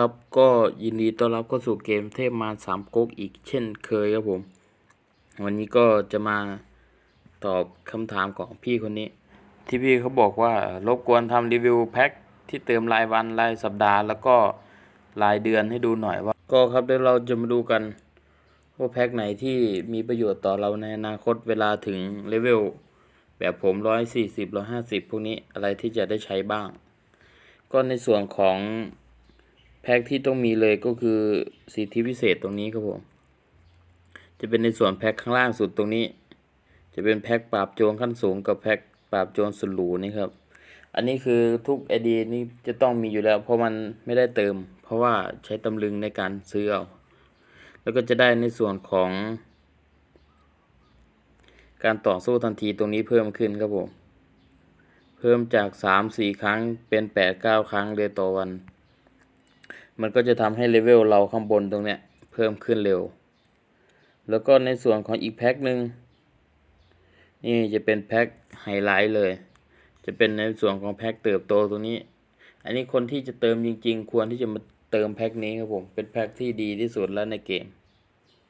ครับก็ยินดีต้อนรับเข้าสู่เกมเทพมารสามก๊กอีกเช่นเคยครับผม วันนี้ก็จะมาตอบคำถามของพี่คนนี้ ที่พี่เขาบอกว่ารบกวนทำรีวิวแพ็คที่เติมรายวันรายสัปดาห์ แล้วก็รายเดือนให้ดูหน่อยว่า ก็ครับเดี๋ยวเราจะมาดูกันว่าแพ็คไหนที่มีประโยชน์ต่อเราในอนาคตเวลาถึงเลเวลแบบผมร้อยสี่สิบร้อยห้าสิบพวกนี้อะไรที่จะได้ใช้บ้าง ก็ในส่วนของ แพ็คที่ต้องมีเลยก็คือสิทธิพิเศษตรงนี้ครับผม จะเป็นในส่วนแพ็คข้างล่างสุดตรงนี้ จะเป็นแพ็คปราบโจรขั้นสูงกับแพ็คปราบโจรสุดหรูนี่ครับ อันนี้คือทุกไอดีนี่จะต้องมีอยู่แล้ว เพราะมันไม่ได้เติม เพราะว่าใช้ตำลึงในการซื้อเอา แล้วก็จะได้ในส่วนของ การต่อสู้ทันทีตรงนี้เพิ่มขึ้นครับผม เพิ่มจากสามสี่ครั้งเป็นแปดเก้าครั้งเลยต่อวัน มันก็จะทำให้เลเวลเราข้างบนตรงเนี้ยเพิ่มขึ้นเร็ว แล้วก็ในส่วนของอีกแพ็คหนึ่งนี่จะเป็นแพ็คไฮไลท์เลย จะเป็นในส่วนของแพ็คเติบโตตรงนี้ อันนี้คนที่จะเติมจริง ๆ ควรที่จะมาเติมแพ็คนี้ครับผม เป็นแพ็คที่ดีที่สุดแล้วในเกม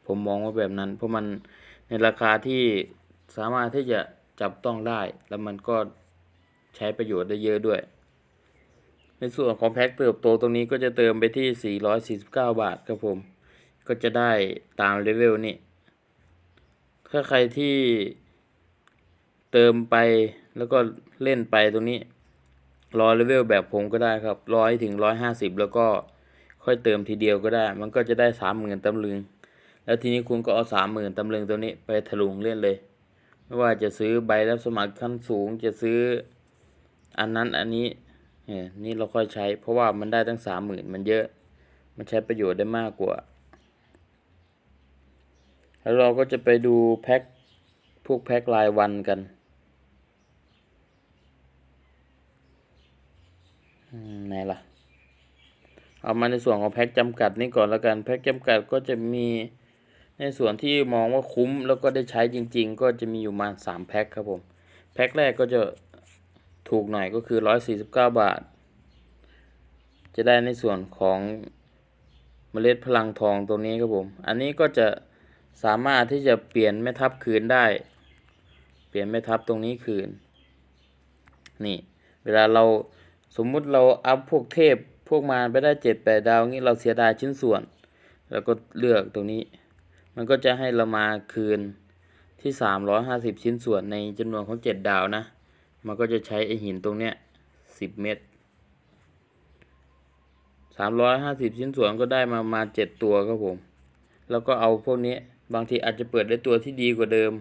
ผมมองว่าแบบนั้น เพราะมันในราคาที่สามารถที่จะจับต้องได้ แล้วมันก็ใช้ประโยชน์ได้เยอะด้วย ในส่วนของแพ็คเติบโตตรงนี้ก็จะเติมไปที่ 449 บาทครับผม ก็จะได้ตามเลเวลนี้ ถ้าใครที่เติมไปแล้วก็เล่นไปตรงนี้ รอเลเวลแบบผมก็ได้ครับร้อยถึงร้อยห้าสิบแล้วก็ค่อยเติมทีเดียวก็ได้ มันก็จะได้สามหมื่นตำลึง แล้วทีนี้คุณก็เอาสามหมื่นตำลึงตัวนี้ไปถลุงเล่นเลย ไม่ว่าจะซื้อใบรับสมัครขั้นสูงจะซื้ออันนั้นอันนี้ เนี่ยนี่เราค่อยใช้ เพราะว่ามันได้ตั้งสามหมื่นมันเยอะ มันใช้ประโยชน์ได้มากกว่า แล้วเราก็จะไปดูแพ็คพวกแพ็ครายวันกันไหนล่ะ เอามาในส่วนของแพ็คจำกัดนี่ก่อนแล้วกันแพ็คจำกัดก็จะมีในส่วนที่มองว่าคุ้มแล้วก็ได้ใช้จริง ๆ ก็จะมีอยู่มาสามแพ็คครับผม แพ็คแรกก็จะ ถูกหน่อยก็คือร้อยสี่สิบเก้าบาท จะได้ในส่วนของเมล็ดพลังทองตรงนี้ครับผม อันนี้ก็จะสามารถที่จะเปลี่ยนแม่ทัพคืนได้ เปลี่ยนแม่ทัพตรงนี้คืน นี่ เวลาเราสมมุติเราอัพพวกเทพพวกมารไปได้เจ็ดแปดดาวงี้เราเสียดายชิ้นส่วน แล้วก็เลือกตรงนี้ มันก็จะให้เรามาคืนที่สามร้อยห้าสิบชิ้นส่วนในจำนวนของเจ็ดดาวนะ มันก็จะใช้ไอหินตรงเนี้ยสิบเม็ดสามร้อยห้าสิบชิ้นส่วนก็ได้มามาเจ็ดตัวครับผม แล้วก็เอาพวกนี้บางทีอาจจะเปิดได้ตัวที่ดีกว่าเดิม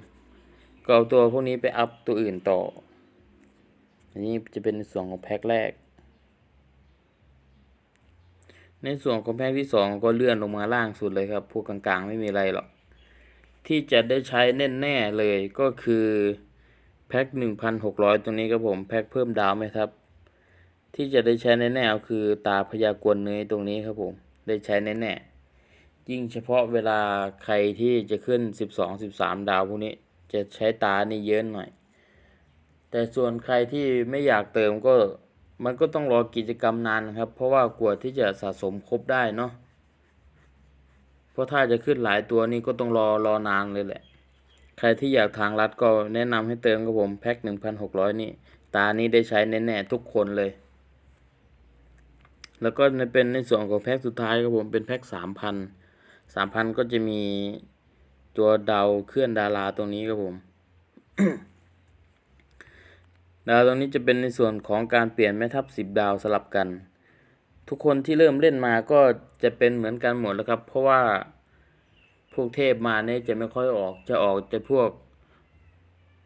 ก็เอาตัวพวกนี้ไปอัพตัวอื่นต่อ อันนี้จะเป็นส่วนของแพ็คแรก ในส่วนของแพ็คที่สองก็เลื่อนลงมาล่างสุดเลยครับ พวกกลางๆ ไม่มีอะไรหรอก ที่จะได้ใช้แน่ๆเลยก็คือ แพ็คหนึ่งพันหกร้อยตรงนี้ครับผมแพ็คเพิ่มดาวไหมครับ ที่จะได้ใช้แน่ๆก็คือตาพยากรณ์เนยตรงนี้ครับผมได้ใช้แน่ๆยิ่งเฉพาะเวลาใครที่จะขึ้นสิบสองสิบสามดาวพวกนี้จะใช้ตานี่เยอะหน่อย แต่ส่วนใครที่ไม่อยากเติมก็มันก็ต้องรอกิจกรรมนานครับ เพราะว่ากว่าที่จะสะสมครบได้เนาะเพราะถ้าจะขึ้นหลายตัวนี่ก็ต้องรอรอนานเลยแหละ ใครที่อยากทางลัดก็แนะนำให้เติมกับผมแพ็คหนึ่งพันหกร้อยนี่ ตานี้ได้ใช้แน่ๆทุกคนเลย แล้วก็ในเป็นในส่วนของแพ็คสุดท้ายครับผมเป็นแพ็คสามพันสามพันก็จะมีตัวดาวเคลื่อนดาราตรงนี้ครับผมดาวตรงนี้จะเป็นในส่วนของการเปลี่ยนแม่ทัพสิบดาวสลับกัน ทุกคนที่เริ่มเล่นมาก็จะเป็นเหมือนกันหมดแล้วครับ เพราะว่า พวกเทพมาเนี่ยจะไม่ค่อยออกจะออกแต่พวก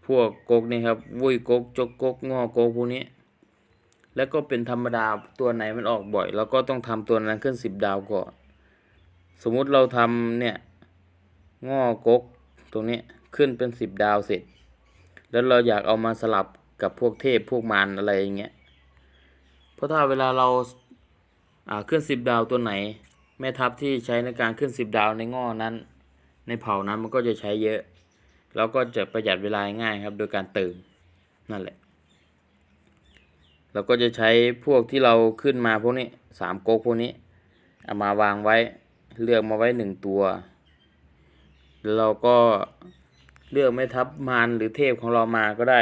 พวกกกนี่ครับวุ้ยกกจกกกงอกกพวกนี้ แล้วก็เป็นธรรมดาตัวไหนมันออกบ่อยเราก็ต้องทำตัวนั้นขึ้นสิบดาวก่อน สมมุติเราทำเนี่ยงอกกตรงนี้ขึ้นเป็นสิบดาวเสร็จ แล้วเราอยากเอามาสลับกับพวกเทพพวกมารอะไรอย่างเงี้ยเพราะถ้าเวลาเราอ่าขึ้นสิบดาวตัวไหนแม่ทัพที่ใช้ในการขึ้นสิบดาวในง้อนั้น ในเผ่านั้นมันก็จะใช้เยอะ แล้วก็จะประหยัดเวลาง่ายครับ โดยการเติมนั่นแหละ เราก็จะใช้พวกที่เราขึ้นมาพวกนี้สามก๊กพวกนี้เอามาวางไว้เลือกมาไว้หนึ่งตัวแล้วเราก็เลือกแม่ทัพมารหรือเทพของเรามาก็ได้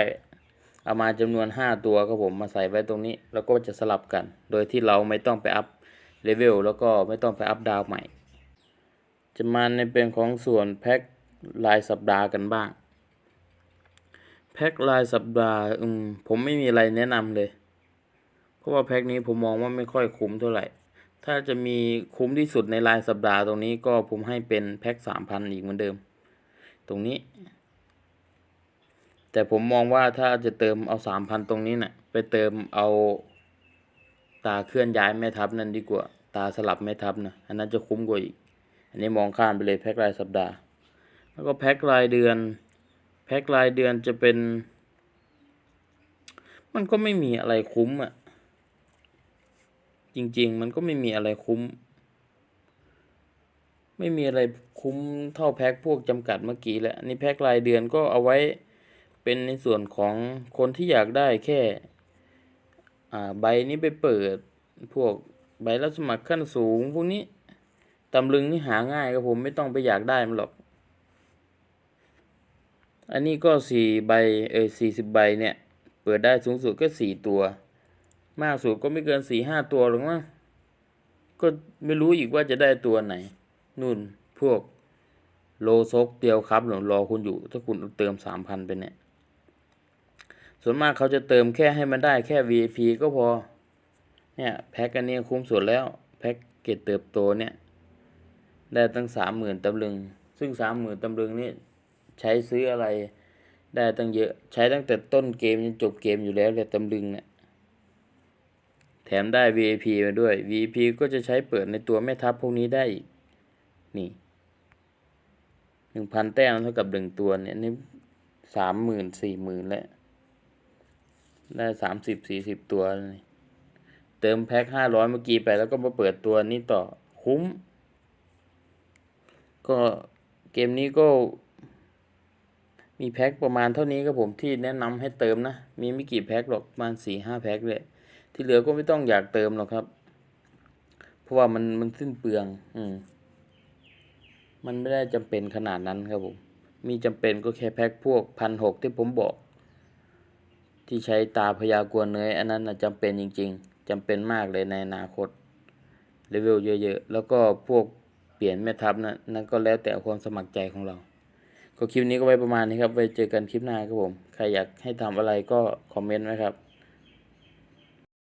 เอามาจำนวนห้าตัวครับผมมาใส่ไว้ตรงนี้ แล้วก็จะสลับกัน โดยที่เราไม่ต้องไปอัพเลเวลแล้วก็ไม่ต้องไปอัพดาวใหม่ จะมาในเป็นของส่วนแพ็ครายสัปดาห์กันบ้าง แพ็ครายสัปดาห์อืมผมไม่มีอะไรแนะนำเลย เพราะว่าแพ็คนี้ผมมองว่าไม่ค่อยคุ้มเท่าไหร่ ถ้าจะมีคุ้มที่สุดในรายสัปดาห์ตรงนี้ก็ผมให้เป็นแพ็คสามพันอีกเหมือนเดิม ตรงนี้ แต่ผมมองว่าถ้าจะเติมเอาสามพันตรงนี้นะ่ะไปเติมเอาตาเคลื่อนย้ายแม่ทัพนั่นดีกว่า ตาสลับแม่ทัพนะอันนั้นจะคุ้มกว่าอีก นนี้มองข้ามไปเลยแพ็ครายสัปดาห์ แล้วก็แพ็ครายเดือน แพ็ครายเดือนจะเป็น มันก็ไม่มีอะไรคุ้มอะ่ะ จริง ๆ มันก็ไม่มีอะไรคุ้ม ไม่มีอะไรคุ้มเท่าแพ็คพวกจำกัดเมื่อกี้แหละนนี้แพ็ครายเดือนก็เอาไว้เป็นในส่วนของคนที่อยากได้แค่อ่าใบนี้ไปเปิดพวกใบรับสมัครขั้นสูงพวกนี้ ตำลึงนี่หาง่ายครับผมไม่ต้องไปอยากได้มันหรอก อันนี้ก็สี่ใบเออสี่สิบใบเนี่ย เปิดได้สูงสุดก็สี่ตัว มากสุดก็ไม่เกินสี่ห้าตัวหรอกมั้งก็ไม่รู้อีกว่าจะได้ตัวไหน นู่นพวกโลซกเดียวครับหรือรอคุณอยู่ ถ้าคุณเติมสามพันไปเนี่ย ส่วนมากเขาจะเติมแค่ให้มันได้แค่ VIP ก็พอ เนี่ย แพ็กอันนี้คุ้มสุดแล้ว แพ็กเกตเติบโตเนี่ย ได้ตั้งสามหมื่นตำลึง ซึ่งสามหมื่นตำลึงนี่ใช้ซื้ออะไรได้ตั้งเยอะใช้ตั้งแต่ต้นเกมจนจบเกมอยู่แล้วเลยตำลึงเนี่ยแถมได้ VIP มาด้วย VIP ก็จะใช้เปิดในตัวแม่ทัพพวกนี้ได้อีก นี่หนึ่งพันแต้มเท่ากับหนึ่งตัวเนี่ยนี่สามหมื่นสี่หมื่นแล้ว ได้สามสิบสี่สิบตัวเลยเติมแพ็คห้าร้อยเมื่อกี้ไปแล้วก็มาเปิดตัวนี้ต่อคุ้ม ก็เกมนี้ก็ มีแพ็คประมาณเท่านี้ครับผมที่แนะนำให้เติมนะ มีไม่กี่แพ็คหรอกประมาณสี่ห้าแพ็คเลยที่เหลือก็ไม่ต้องอยากเติมหรอกครับ เพราะว่ามันมันสิ้นเปลือง อืม มันไม่ได้จำเป็นขนาดนั้นครับผม มีจำเป็นก็แค่แพ็คพวกพันหกที่ผมบอก ที่ใช้ตาพยากรณ์เนยอันนั้นนะจำเป็นจริง ๆจำเป็นมากเลยในอนาคตเลเวลเยอะๆ แล้วก็พวก เปลี่ยนแม่ทัพนะนั่นก็แล้วแต่ความสมัครใจของเรา ก็คลิปนี้ก็ไว้ประมาณนี้ครับ ไว้เจอกันคลิปหน้าครับผม ใครอยากให้ทำอะไรก็คอมเมนต์ไว้ครับ